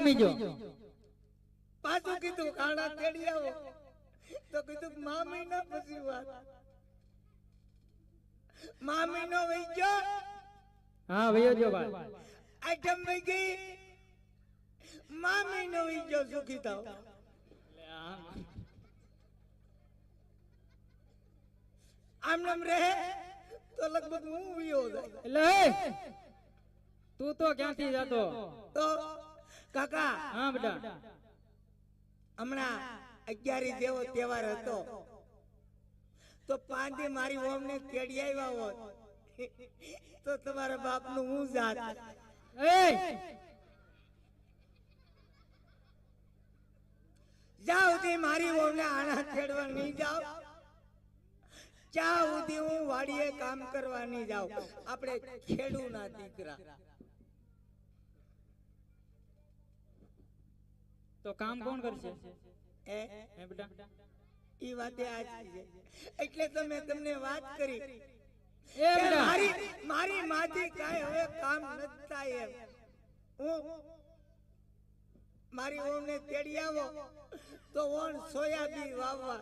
ખમી પાછું કીધું કાણા તેડી આવો. તો કીધું મા મહિના પછી વાત. મા મહિનો વહી ગયો. હા વયો જો ભાઈ આઈટમ વહી ગઈ? મા મહિનો વહી ગયો સુખી થાવ આમ નામ રહે? તો લગભગ હું વિયો એટલે તું તો ક્યાંથી જતો? તો કાકા. હા બેટા. હમણાં અગિયારી જેવો તહેવાર હતો. તો પાંચે મારી ઓમને કેડી આવ્યા હોત. તો તમારા બાપનું હું જાત? જ્યાં સુધી મારી ઓમને આણા તેડવા નહીં જાવ ચા સુધી હું વાડીએ કામ કરવા નહીં જાઉં. આપણે ખેડૂના દીકરા. તો કામ કોણ કરશે? એ? બેટા? એ વાતે આ છે. એટલે તો મેં તમને વાત કરી. એ મારી મારી માથી કાંઈ હવે કામ નથી થાય એમ. હું મારી ઓમને તેડી આવો તો ઓણ સોયાબી વાવવા.